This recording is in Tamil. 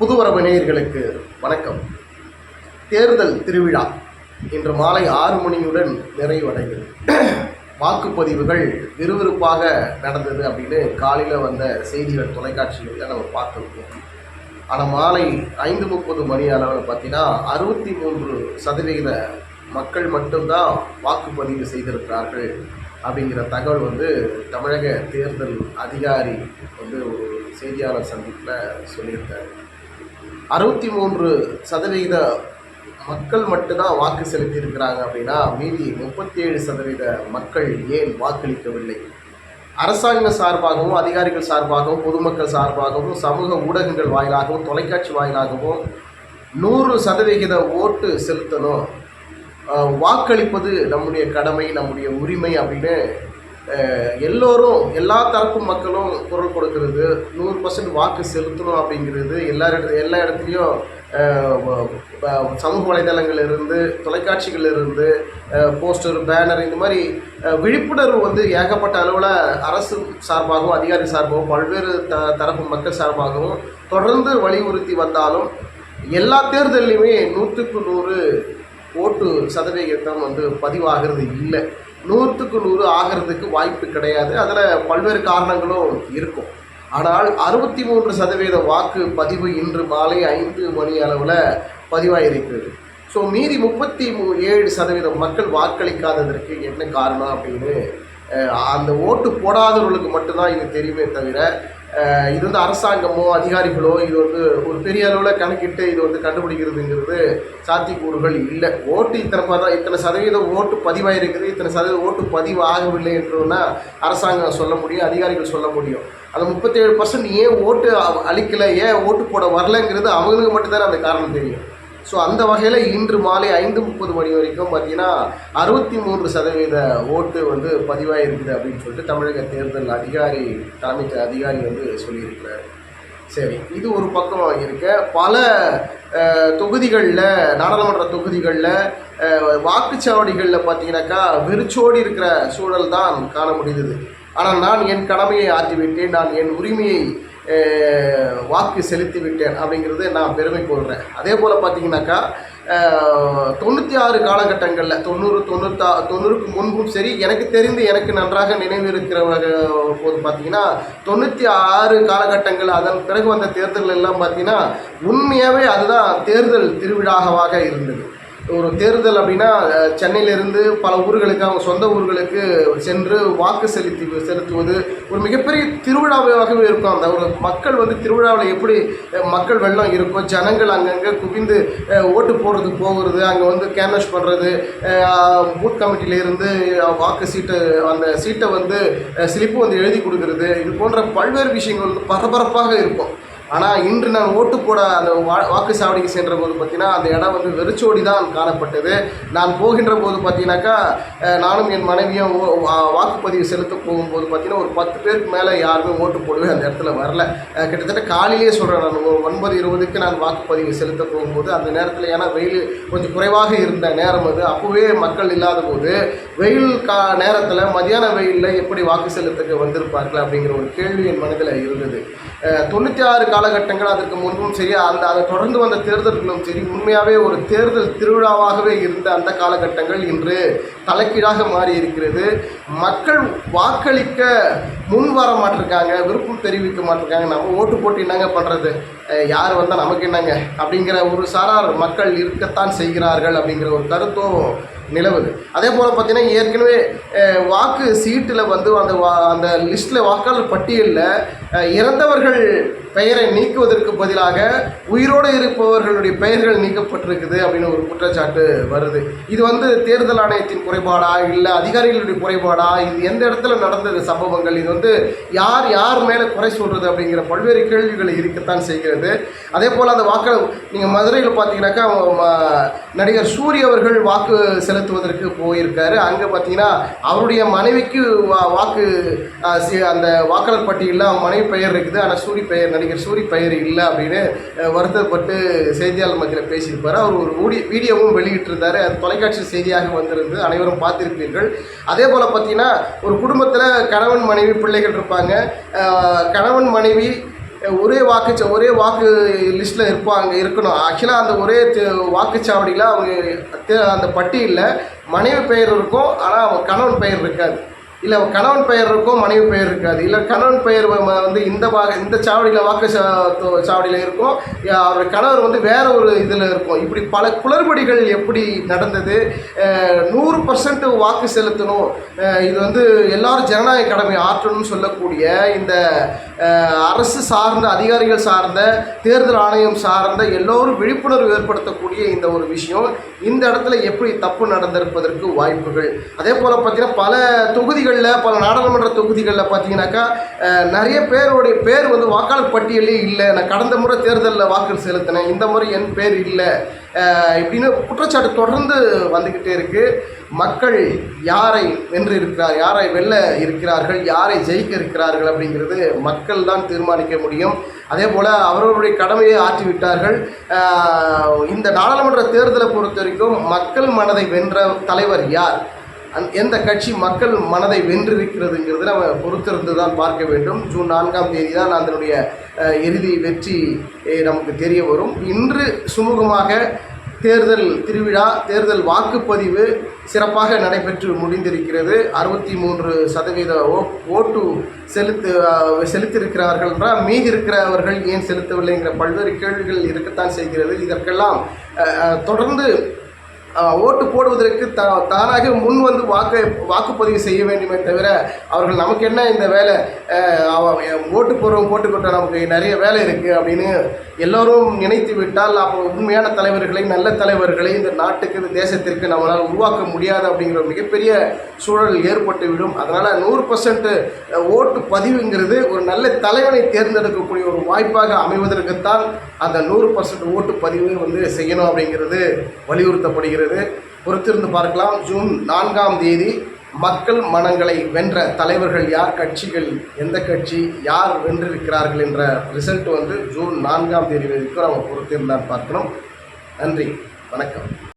புதுவரவு நேயர்களுக்கு வணக்கம். தேர்தல் திருவிழா இன்று மாலை ஆறு மணியுடன் நிறைவடைகிறது. வாக்குப்பதிவுகள் விறுவிறுப்பாக நடந்தது அப்படின்னு காலையில் வந்த செய்திகள் தொலைக்காட்சிகளில் நம்ம பார்த்துருக்கோம். ஆனால் மாலை ஐந்து முப்பது மணி அளவில் பார்த்தீங்கன்னா அறுபத்தி மூன்று சதவிகித மக்கள் மட்டும்தான் வாக்குப்பதிவு செய்திருக்கிறார்கள் அப்படிங்கிற தகவல் வந்து தமிழக தேர்தல் அதிகாரி வந்து ஒரு செய்தியாளர் சந்திப்பில் சொல்லியிருக்காரு. அறுபத்தி மூன்று சதவிகித மக்கள் மட்டும்தான் வாக்கு செலுத்தியிருக்கிறாங்க அப்படின்னா மீதி முப்பத்தி ஏழு சதவீத மக்கள் ஏன் வாக்களிக்கவில்லை? அரசாங்க சார்பாகவும் அதிகாரிகள் சார்பாகவும் பொதுமக்கள் சார்பாகவும் சமூக ஊடகங்கள் வாயிலாகவும் தொலைக்காட்சி வாயிலாகவும் நூறு சதவிகித ஓட்டு செலுத்தணும். வாக்களிப்பது நம்முடைய கடமை நம்முடைய உரிமை அப்படின்னு எல்லோரும் எல்லா தரப்பு மக்களும் குரல் கொடுக்கிறது நூறு பர்சன்ட் வாக்கு செலுத்தணும் அப்படிங்கிறது எல்லா இடத்து எல்லா இடத்துலையும் சமூக வலைதளங்கள் இருந்து தொலைக்காட்சிகள் இருந்து போஸ்டர் பேனர் இந்த மாதிரி விழிப்புணர்வு வந்து ஏகப்பட்ட அளவில் அரசு சார்பாகவும் அதிகாரி சார்பாகவும் பல்வேறு த தரப்பு மக்கள் சார்பாகவும் தொடர்ந்து வலியுறுத்தி வந்தாலும் எல்லா தேர்தல்லையுமே நூற்றுக்கு நூறு ஓட்டு சதவிகிதம் வந்து பதிவாகிறது இல்லை. நூற்றுக்கு நூறு ஆகிறதுக்கு வாய்ப்பு கிடையாது. அதில் பல்வேறு காரணங்களும் இருக்கும். ஆனால் அறுபத்தி மூன்று சதவீத வாக்கு பதிவு இன்று மாலை ஐந்து மணி அளவில் பதிவாயிருக்கிறது. ஸோ மீதி முப்பத்தி மூ ஏழு சதவீதம் மக்கள் வாக்களிக்காததற்கு என்ன காரணம் அப்படின்னு அந்த ஓட்டு போடாதவர்களுக்கு மட்டும்தான் இது தெரியுமே தவிர இது வந்து அரசாங்கமோ அதிகாரிகளோ இது வந்து ஒரு பெரிய அளவில் கணக்கிட்டு இது வந்து கண்டுபிடிக்கிறதுங்கிறது சாத்தியக்கூறுகள் இல்லை. ஓட்டு இத்தனை பத இத்தனை சதவீதம் ஓட்டு பதிவாயிருக்குது இத்தனை சதவீதம் ஓட்டு பதிவு ஆகவில்லை என்றுன்னா அரசாங்கம் சொல்ல முடியும் அதிகாரிகள் சொல்ல முடியும். அந்த முப்பத்தேழு பர்சன்ட் ஏன் ஓட்டு அளிக்கலை ஏன் ஓட்டு போட வரலங்கிறது அவங்களுக்கு மட்டும்தானே அந்த காரணம் தெரியும். ஸோ அந்த வகையில் இன்று மாலை ஐந்து முப்பது மணி வரைக்கும் பார்த்தீங்கன்னா அறுபத்தி மூன்று சதவீத ஓட்டு வந்து பதிவாக இருக்குது அப்படின்னு சொல்லிட்டு தமிழக தேர்தல் அதிகாரி தலைமை அதிகாரி வந்து சொல்லியிருக்கிறார். சரி இது ஒரு பக்கம் இருக்க. பல தொகுதிகளில் நாடாளுமன்ற தொகுதிகளில் வாக்குச்சாவடிகளில் பார்த்தீங்கன்னாக்கா வெறிச்சோடி இருக்கிற சூழல் தான் காண முடிந்தது. ஆனால் நான் என் கடமையை ஆற்றிவிட்டேன். நான் என் உரிமையை வாக்கு செலுத்தி விட்டேன் அப்படிங்கிறது நான் பெருமை கொள்கிறேன் அதே போல் பார்த்தீங்கன்னாக்கா தொண்ணூற்றி ஆறு காலகட்டங்களில் தொண்ணூறு தொண்ணூத்தா தொண்ணூறுக்கு முன்பும் சரி எனக்கு தெரிந்து எனக்கு நன்றாக நினைவு இருக்கிற போது பார்த்தீங்கன்னா தொண்ணூற்றி ஆறு காலகட்டங்கள் அதன் பிறகு வந்த தேர்தல்கள் எல்லாம் பார்த்தீங்கன்னா உண்மையாகவே அதுதான் தேர்தல் திருவிழாவாக இருந்தது. ஒரு தேர்தல் அப்படின்னா சென்னையிலேருந்து சென்னையிலிருந்து பல ஊர்களுக்கு அவங்க சொந்த ஊர்களுக்கு சென்று வாக்கு செலுத்தி செலுத்துவது ஒரு மிகப்பெரிய திருவிழாவாகவே இருக்கும். அந்த ஒரு மக்கள் வந்து திருவிழாவில் எப்படி மக்கள் வெள்ளம் இருக்கும் ஜனங்கள் அங்கங்கே குவிந்து ஓட்டு போடுறதுக்கு போகிறது அங்கே வந்து கேன்வஸ் பண்ணுறது பூத் கமிட்டியிலேருந்து வாக்கு சீட்டு அந்த சீட்டை வந்து ஸ்லிப்பு வந்து எழுதி கொடுக்கறது இது போன்ற பல்வேறு விஷயங்கள் வந்து பரபரப்பாக இருக்கும். ஆனால் இன்று நான் ஓட்டு போட அந்த வா வாக்குச்சாவடிக்கு சென்ற போது பார்த்தீங்கன்னா அந்த இடம் வந்து வெறிச்சோடி தான் காணப்பட்டது. நான் போகின்ற போது பார்த்தீங்கன்னாக்கா நானும் என் மனைவியும் ஓ- வா- வாக்குப்பதிவு செலுத்த போகும்போது பார்த்தீங்கன்னா ஒரு பத்து பேருக்கு மேலே யாருமே ஓட்டு போடவே அந்த இடத்துல வரல. கிட்டத்தட்ட காலையிலேயே சொல்கிறேன் நான் ஒரு ஒன்பது இருபதுக்கு நான் வாக்குப்பதிவு செலுத்த போகும்போது அந்த நேரத்தில் ஏன்னா வெயில் கொஞ்சம் குறைவாக இருந்த நேரம் அது. அப்போவே மக்கள் இல்லாத போது வெயில் கா நேரத்தில் மதியான வெயிலில் எப்படி வாக்கு செலுத்த வந்திருப்பார்கள் அப்படிங்கிற ஒரு கேள்வி என் மனதில் இருந்தது. தொண்ணூற்றி ஆறு காலகட்டங்கள் அதற்கு முன்பும் சரி அந்த அதை தொடர்ந்து வந்த தேர்தல்களும் சரி உண்மையாகவே ஒரு தேர்தல் திருவிழாவாகவே இருந்த அந்த காலகட்டங்கள் இன்று தலைக்கீழாக மாறி இருக்கிறது. மக்கள் வாக்களிக்க முன் வர மாட்டிருக்காங்க விருப்பம் தெரிவிக்க மாட்டிருக்காங்க. நம்ம ஓட்டு போட்டு என்னங்க பண்ணுறது யார் வந்தால் நமக்கு என்னங்க? அப்படிங்கிற ஒரு சாரார் மக்கள் இருக்கத்தான் செய்கிறார்கள் அப்படிங்கிற ஒரு கருத்தும் நிலவுது. அதே போல் பார்த்தீங்கன்னா ஏற்கனவே வாக்கு சீட்டில் வந்து அந்த வா அந்த லிஸ்ட்டில் வாக்காளர் பட்டியலில் இறந்தவர்கள் பெயரை நீக்குவதற்கு பதிலாக உயிரோடு இருப்பவர்களுடைய பெயர்கள் நீக்கப்பட்டிருக்குது அப்படின்னு ஒரு குற்றச்சாட்டு வருது. இது வந்து தேர்தல் ஆணையத்தின் குறைபாடா இல்லை அதிகாரிகளுடைய குறைபாடா? இது எந்த இடத்துல நடந்தது சம்பவங்கள்? இது வந்து யார் யார் மேலே குறை சொல்கிறது அப்படிங்கிற பல்வேறு கேள்விகள் இருக்கத்தான் செய்கிறது. அதே போல் அந்த வாக்காளர் நீங்கள் மதுரையில் பார்த்தீங்கன்னாக்கா நடிகர் சூரிய அவர்கள் வாக்கு செலுத்துவதற்கு போயிருக்காரு. அங்கே பார்த்தீங்கன்னா அவருடைய மனைவிக்கு வா- வாக்கு அந்த வாக்காளர் பட்டியலில் அவங்க மனைவி பெயர் இருக்குது. ஆனால் சூரி பெயர் நடிகர் சூரி பெயர் இல்லை அப்படின்னு வருத்தப்பட்டு செய்தியாளர் மத்தியில் பேசியிருப்பார். அவர் ஒரு வீடியோ வீடியோவும் வெளியிட்டிருந்தார். அது தொலைக்காட்சி செய்தியாக வந்திருந்து அனைவரும் பார்த்திருப்பீர்கள். அதே போல் பார்த்தீங்கன்னா ஒரு குடும்பத்தில் கணவன் மனைவி பிள்ளைகள் இருப்பாங்க. கணவன் மனைவி ஒரே வாக்கு ஒரே வாக்கு லிஸ்ட்டில் இருப்பாங்க இருக்கணும். ஆக்சுவலாக அந்த ஒரே வாக்குச்சாவடியில் அவங்க தே- அந்த பட்டியலில் மனைவி பெயர் இருக்கும் ஆனால் அவங்க கணவன் பெயர் இருக்காது. இல்லை கணவன் பெயர் இருக்கும் மனைவி பெயர் இருக்காது. இல்லை கணவன் பெயர் வந்து இந்த வா இந்த சாவடியில் வாக்கு சா- சாவடியில் இருக்கும் அவர் கணவர் வந்து வேற ஒரு இதில் இருக்கும். இப்படி பல குளறுபடிகள் எப்படி நடந்தது? நூறு பர்சன்ட் வாக்கு செலுத்தணும். இது வந்து எல்லாரும் ஜனநாயக கடமை ஆற்றணும்னு சொல்லக்கூடிய இந்த அரசு சார்ந்த அதிகாரிகள் சார்ந்த தேர்தல் ஆணையம் சார்ந்த எல்லோரும் விழிப்புணர்வு ஏற்படுத்தக்கூடிய இந்த ஒரு விஷயம். இந்த இடத்துல எப்படி தப்பு நடந்திருப்பதற்கு வாய்ப்புகள். அதே போல் பார்த்திங்கன்னா பல தொகுதிகளில் பல நாடாளுமன்ற தொகுதிகளில் பார்த்தீங்கன்னாக்கா நிறைய பேருடைய பேர் வந்து வாக்காளர் பட்டியலே இல்லை. நான் கடந்த முறை தேர்தலில் வாக்கு செலுத்தினேன். இந்த முறை என் பேர் இல்லை. இப்படின்னு குற்றச்சாட்டு தொடர்ந்து வந்துக்கிட்டே இருக்குது மக்கள் யாரை வென்று இருக்கிறார் யாரை வெல்ல இருக்கிறார்கள் யாரை ஜெயிக்க இருக்கிறார்கள் அப்படிங்கிறது மக்கள் தான் தீர்மானிக்க முடியும். அதே போல் அவரவருடைய கடமையை ஆற்றிவிட்டார்கள். இந்த நாடாளுமன்ற தேர்தலை பொறுத்த வரைக்கும் மக்கள் மனதை வென்ற தலைவர் யார்? எந்த கட்சி மக்கள் மனதை வென்றிருக்கிறதுங்கிறது நம்ம பொறுத்திருந்து தான் பார்க்க வேண்டும். ஜூன் நான்காம் தேதி தான் அதனுடைய இறுதி வெற்றி நமக்கு தெரிய வரும். இன்று சுமூகமாக தேர்தல் திருவிழா தேர்தல் வாக்குப்பதிவு சிறப்பாக நடைபெற்று முடிந்திருக்கிறது. அறுபத்தி மூன்று சதவீத ஓ ஓட்டு செலுத்து செலுத்தியிருக்கிறார்கள் என்றால் மீதி இருக்கிறவர்கள் ஏன் செலுத்தவில்லைங்கிற பல்வேறு கேள்விகள் இருக்கத்தான் செய்கிறது. இதற்கெல்லாம் தொடர்ந்து ஓட்டு போடுவதற்கு த தானாக முன் வந்து வாக்கு வாக்குப்பதிவு செய்ய வேண்டுமே தவிர அவர்கள் நமக்கு என்ன இந்த வேலை? ஓட்டு போடுறவங்க போட்டுக்கிட்ட நமக்கு நிறைய வேலை இருக்குது அப்படின்னு எல்லோரும் நினைத்து விட்டால் அப்போ உண்மையான தலைவர்களை நல்ல தலைவர்களை இந்த நாட்டுக்கு இந்த தேசத்திற்கு நம்மளால் உருவாக்க முடியாது அப்படிங்கிற ஒரு மிகப்பெரிய சூழல் ஏற்பட்டுவிடும். அதனால் நூறு பர்சன்ட் ஓட்டு பதிவுங்கிறது ஒரு நல்ல தலைவனை தேர்ந்தெடுக்கக்கூடிய ஒரு வாய்ப்பாக அமைவதற்குத்தான் அந்த நூறு பர்சன்ட் ஓட்டு பதிவு வந்து செய்யணும் அப்படிங்கிறது வலியுறுத்தப்படுகிறது. பொறுத்திருந்து பார்க்கலாம். ஜூன் நான்காம் தேதி மக்கள் மனங்களை வென்ற தலைவர்கள் யார் கட்சிகள் எந்த கட்சி யார் வென்றிருக்கிறார்கள் என்ற ரிசல்ட் வந்து ஜூன் நான்காம் தேதி வரைக்கும் நம்ம பொறுத்திருந்தான் பார்க்கணும். நன்றி. வணக்கம்.